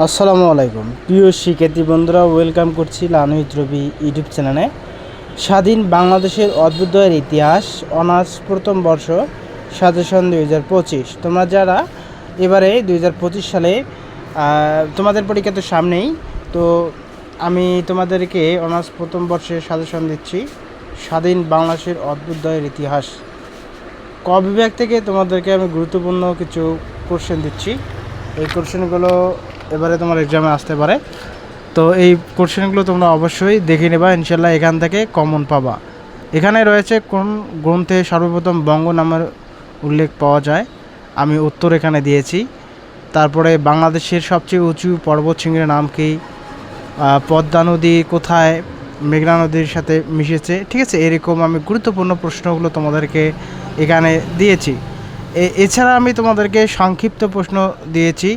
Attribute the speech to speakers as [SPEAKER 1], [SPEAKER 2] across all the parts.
[SPEAKER 1] আসসালামু আলাইকুম। প্রিয় শিক্ষার্থী বন্ধুরা ওয়েলকাম করছি লানুহিত রবি ইউটিউব চ্যানেলে স্বাধীন বাংলাদেশের অদ্ভুতের ইতিহাস, অনার্স প্রথম বর্ষ সাজেশন দুই হাজার পঁচিশ। তোমরা যারা এবারে দুই হাজার পঁচিশ সালে তোমাদের পরীক্ষা তো সামনেই, তো আমি তোমাদেরকে অনার্স প্রথম বর্ষে সাজেশন দিচ্ছি, স্বাধীন বাংলাদেশের অদ্ভুতয়ের ইতিহাস। ক বিভাগ থেকে তোমাদেরকে আমি গুরুত্বপূর্ণ কিছু কোশ্চেন দিচ্ছি। এই কোশ্চেনগুলো এবারে তোমার এক্সামে আসতে পারে। তো এই কোশ্চেনগুলো তোমরা অবশ্যই দেখে নেবা, ইনশাল্লাহ এখান থেকে কমন পাবা। এখানে রয়েছে কোন গ্রন্থে সর্বপ্রথম বঙ্গ নামের উল্লেখ পাওয়া যায়? আমি উত্তর এখানে দিয়েছি। তারপরে বাংলাদেশের সবচেয়ে উঁচু পর্বত শৃঙ্গের নাম কি? পদ্মা নদী কোথায়? মেঘনা নদীর সাথে মিশেছে। ঠিক আছে, এরকম আমি গুরুত্বপূর্ণ প্রশ্নগুলো তোমাদেরকে এখানে দিয়েছি। এছাড়া আমি তোমাদেরকে সংক্ষিপ্ত প্রশ্ন দিয়েছি।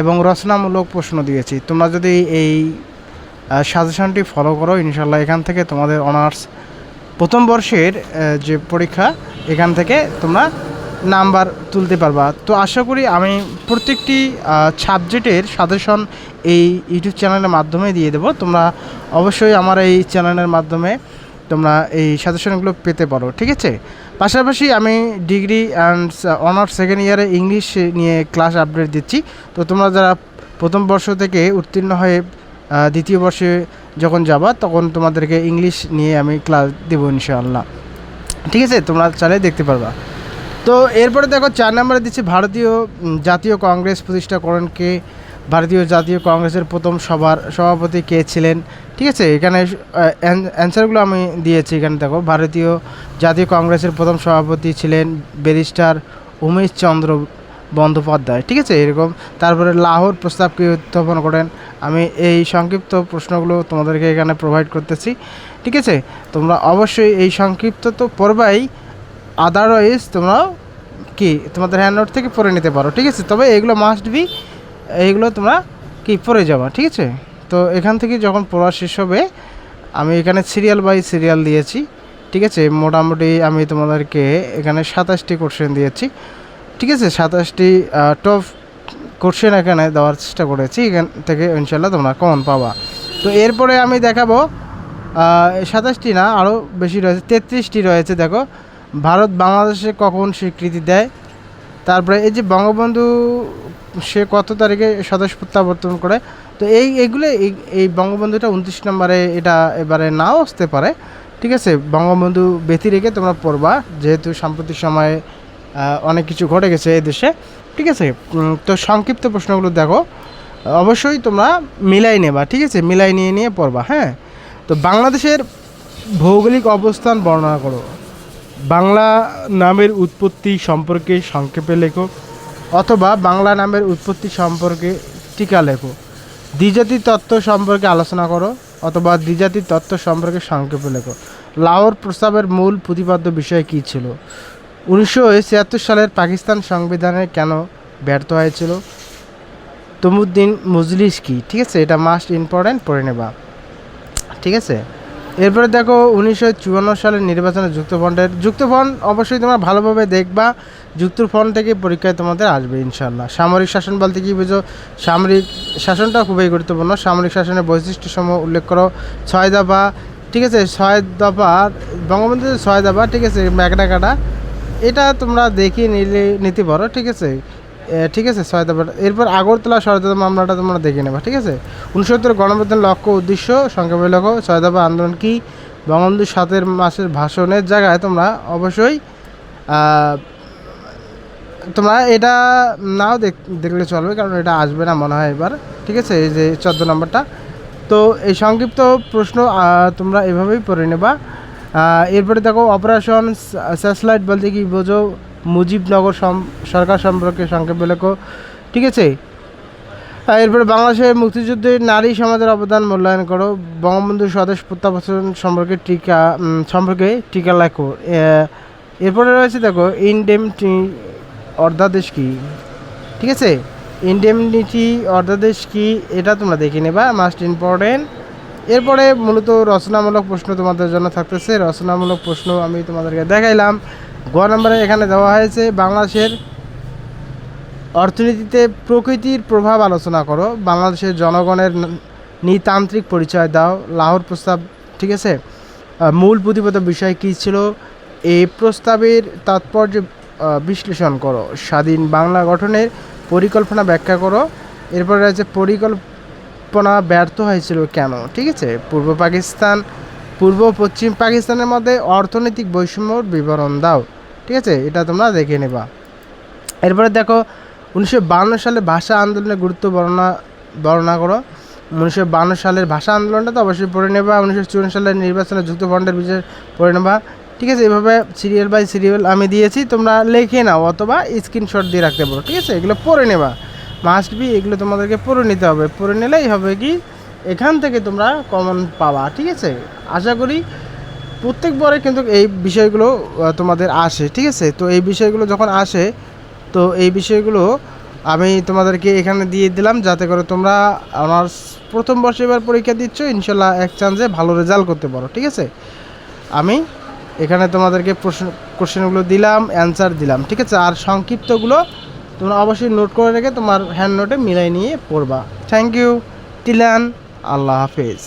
[SPEAKER 1] এবং রচনামূলক প্রশ্ন দিয়েছি। তোমরা যদি এই সাজেশনটি ফলো করো ইনশাল্লাহ এখান থেকে তোমাদের অনার্স প্রথম বর্ষের যে পরীক্ষা, এখান থেকে তোমরা নাম্বার তুলতে পারবা। তো আশা করি আমি প্রত্যেকটি সাবজেক্টের সাজেশন এই ইউটিউব চ্যানেলের মাধ্যমে দিয়ে দেবো। তোমরা অবশ্যই আমার এই চ্যানেলের মাধ্যমে তোমরা এই সাজেশনগুলো পেতে পারো, ঠিক আছে? পাশাপাশি আমি ডিগ্রি অ্যান্ড অনার্স সেকেন্ড ইয়ারে ইংলিশ নিয়ে ক্লাস আপডেট দিচ্ছি। তো তোমরা যারা প্রথম বর্ষ থেকে উত্তীর্ণ হয়ে দ্বিতীয় বর্ষে যখন যাবা, তখন তোমাদেরকে ইংলিশ নিয়ে আমি ক্লাস দেবো ইনশাআল্লাহ। ঠিক আছে? তোমরা চাইলে দেখতে পারবা। তো এরপরে দেখো, চার নম্বরে দিচ্ছি ভারতীয় জাতীয় কংগ্রেস প্রতিষ্ঠা করেন কে ভারতীয় জাতীয় কংগ্রেসের প্রথম সভার সভাপতি কে ছিলেন? ঠিক আছে, এখানে অ্যান্সারগুলো আমি দিয়েছি এখানে, দেখো। ভারতীয় জাতীয় কংগ্রেসের প্রথম সভাপতি ছিলেন ব্যারিস্টার উমেশ চন্দ্র বন্দ্যোপাধ্যায়। ঠিক আছে, এরকম। তারপরে লাহোর প্রস্তাবকে উত্থাপন করেন। আমি এই সংক্ষিপ্ত প্রশ্নগুলো তোমাদেরকে এখানে প্রোভাইড করতেছি। ঠিক আছে, তোমরা অবশ্যই এই সংক্ষিপ্ত তো পড়বাই। আদারওয়াইজ তোমরা কি? তোমাদের হ্যান্ড নোট থেকে পড়ে নিতে পারো। ঠিক আছে, তবে এগুলো মাস্ট বি এইগুলো তোমরা কি পড়ে যাবা, ঠিক আছে? তো এখান থেকে যখন পড়া শেষ হবে, আমি এখানে সিরিয়াল বাই সিরিয়াল দিয়েছি, ঠিক আছে? মোটামুটি আমি তোমাদেরকে এখানে সাতাশটি কোশ্চেন দিয়েছি, ঠিক আছে? সাতাশটি টপ কোশ্চেন এখানে দেওয়ার চেষ্টা করেছি, এখান থেকে ইনশাল্লাহ তোমরা কমন পাবা। তো এরপরে আমি দেখাবো সাতাশটি না আরও বেশি রয়েছে, তেত্রিশটি রয়েছে, দেখো। ভারত বাংলাদেশে কখন স্বীকৃতি দেয়? তারপরে এই যে বঙ্গবন্ধু সে কত তারিখে স্বদেশ প্রত্যাবর্তন করে? তো এই এইগুলো এই বঙ্গবন্ধুটা উনত্রিশ নম্বরে এটা এবারে নাও আসতে পারে। ঠিক আছে? বঙ্গবন্ধু ব্যতি রেখে তোমরা পড়বা। যেহেতু সাম্প্রতিক সময়ে অনেক কিছু ঘটে গেছে এই দেশে। ঠিক আছে? তো সংক্ষিপ্ত প্রশ্নগুলো দেখো। অবশ্যই তোমরা মিলাই নেবা। ঠিক আছে? মিলাই নিয়ে নিয়ে পড়বা। হ্যাঁ? তো বাংলাদেশের ভৌগোলিক অবস্থান বর্ণনা করো। বাংলা নামের উৎপত্তি সম্পর্কে সংক্ষেপে লেখো। অথবা বাংলা নামের উৎপত্তি সম্পর্কে টিকা লেখো। দ্বিজাতি তত্ত্ব সম্পর্কে আলোচনা করো, অথবা দ্বিজাতি তত্ত্ব সম্পর্কে সংক্ষেপে লেখো। লাহোর প্রস্তাবের মূল প্রতিপাদ্য বিষয় কী ছিল? উনিশশো ছিয়াত্তর সালের পাকিস্তান সংবিধানে কেন ব্যর্থ হয়েছিল? তমুদ্দিন মজলিস কি? ঠিক আছে, এটা মাস্ট ইম্পর্ট্যান্ট পড়ে নেবা। ঠিক আছে? এরপরে দেখো উনিশশো চুয়ান্ন সালের নির্বাচনে যুক্তফ্রন্টের যুক্তফ্রন্ট অবশ্যই তোমরা ভালোভাবে দেখবা যুক্তফ্রন্ট থেকে পরীক্ষায় তোমাদের আসবে ইনশাল্লাহ সামরিক শাসন বলতে কি বুঝো? সামরিক শাসনটা খুবই গুরুত্বপূর্ণ। সামরিক শাসনের বৈশিষ্ট্যসমূহ উল্লেখ করো। ছয় দফা, ঠিক আছে? ছয় দফা বঙ্গবন্ধু ছয় দফা, ঠিক আছে? ম্যাকডা কাটা। এটা তোমরা দেখিয়ে নিলে নিতে পারো, ঠিক আছে? ঠিক আছে দফা এরপর আগরতলা ষড়যন্ত্র মামলাটা তোমরা দেখে নেবা, ঠিক আছে? উনসত্তর গণপ্রদান লক্ষ্য উদ্দেশ্য, সংক্ষেপে লক্ষ্য দফা আন্দোলন কি? বঙ্গবন্ধু সাতের মাসের ভাষণের জায়গায় তোমরা অবশ্যই তোমরা এটা নাও দেখ- দেখলে চলবে, কারণ এটা আসবে না মনে হয় এবার, ঠিক আছে? এই যে চোদ্দ নম্বরটা। তো এই সংক্ষিপ্ত প্রশ্ন তোমরা এভাবেই পড়ে নেবা। এরপরে দেখো, অপারেশন স্যাটেলাইট বলতে কি বোঝো? মুজিবনগর সরকার সম্পর্কে সংক্ষেপে লেখো ঠিক আছে? এরপরে বাংলাদেশের মুক্তিযুদ্ধে নারী সমাজের অবদান মূল্যায়ন করো। বঙ্গবন্ধু স্বদেশ প্রত্যাবর্তন সম্পর্কে টিকা সম্পর্কে টিকা লেখো। এরপরে রয়েছে দেখো ইনডেমটি অর্ধাদেশ কি? ঠিক আছে? ইনডেমনিটি অর্ধাদেশ কি? এটা তোমরা দেখে নেবা মাস্ট ইম্পর্টেন্ট এরপরে মূলত রচনামূলক প্রশ্ন তোমাদের জন্য থাকতেছে। রচনামূলক প্রশ্ন আমি তোমাদেরকে দেখাইলাম। গ নম্বরে এখানে দেওয়া হয়েছে, বাংলাদেশের অর্থনীতিতে প্রকৃতির প্রভাব আলোচনা করো। বাংলাদেশের জনগণের নৃতান্ত্রিক পরিচয় দাও। লাহোর প্রস্তাব, ঠিক আছে? মূল প্রতিপাদ্য বিষয় কী ছিল? এই প্রস্তাবের তাৎপর্য বিশ্লেষণ করো। স্বাধীন বাংলা গঠনের পরিকল্পনা ব্যাখ্যা করো। এরপরে আছে পরিকল্পনা ব্যর্থ হয়েছিল কেন? ঠিক আছে? পূর্ব পাকিস্তান পূর্ব, পশ্চিম পাকিস্তানের মধ্যে অর্থনৈতিক বৈষম্যর বিবরণ দাও। ঠিক আছে? এটা তোমরা দেখে নেবা। এরপরে দেখো, উনিশশো সালে ভাষা আন্দোলনের গুরুত্ব বর্ণনা বর্ণনা করো। উনিশশো বান্ন সালের ভাষা আন্দোলনটা তো অবশ্যই পড়ে নেবা। উনিশশো চুয়ান্ন সালের নির্বাচনে যুক্ত ফন্ডের বিষয়ে পড়ে নেবা। ঠিক আছে? এভাবে সিরিয়াল বাই সিরিয়াল আমি দিয়েছি। তোমরা লিখে নাও অথবা স্ক্রিনশট দিয়ে রাখতে পারো। ঠিক আছে? এগুলো পড়ে নেবা। মাস্ট বি এগুলো তোমাদেরকে পড়ে নিতে হবে। পড়ে নিলেই হবে কি? এখান থেকে তোমরা কমন পাবা। ঠিক আছে? আশা করি প্রত্যেকবারে কিন্তু এই বিষয়গুলো তোমাদের আসে, ঠিক আছে? তো এই বিষয়গুলো যখন আসে, তো এই বিষয়গুলো আমি তোমাদেরকে এখানে দিয়ে দিলাম যাতে করে তোমরা আমার প্রথম বর্ষে এবার পরীক্ষা দিচ্ছ, ইনশাল্লাহ এক চান্সে ভালো রেজাল্ট করতে পারো, ঠিক আছে? আমি এখানে তোমাদেরকে প্রশ্ন, কোশ্চেনগুলো দিলাম অ্যান্সার দিলাম, ঠিক আছে? আর সংক্ষিপ্তগুলো তোমরা অবশ্যই নোট করে রেখে তোমার হ্যান্ড নোটে মিলাই নিয়ে পড়বা। থ্যাংক ইউ টিলান আল্লাহ হাফেজ।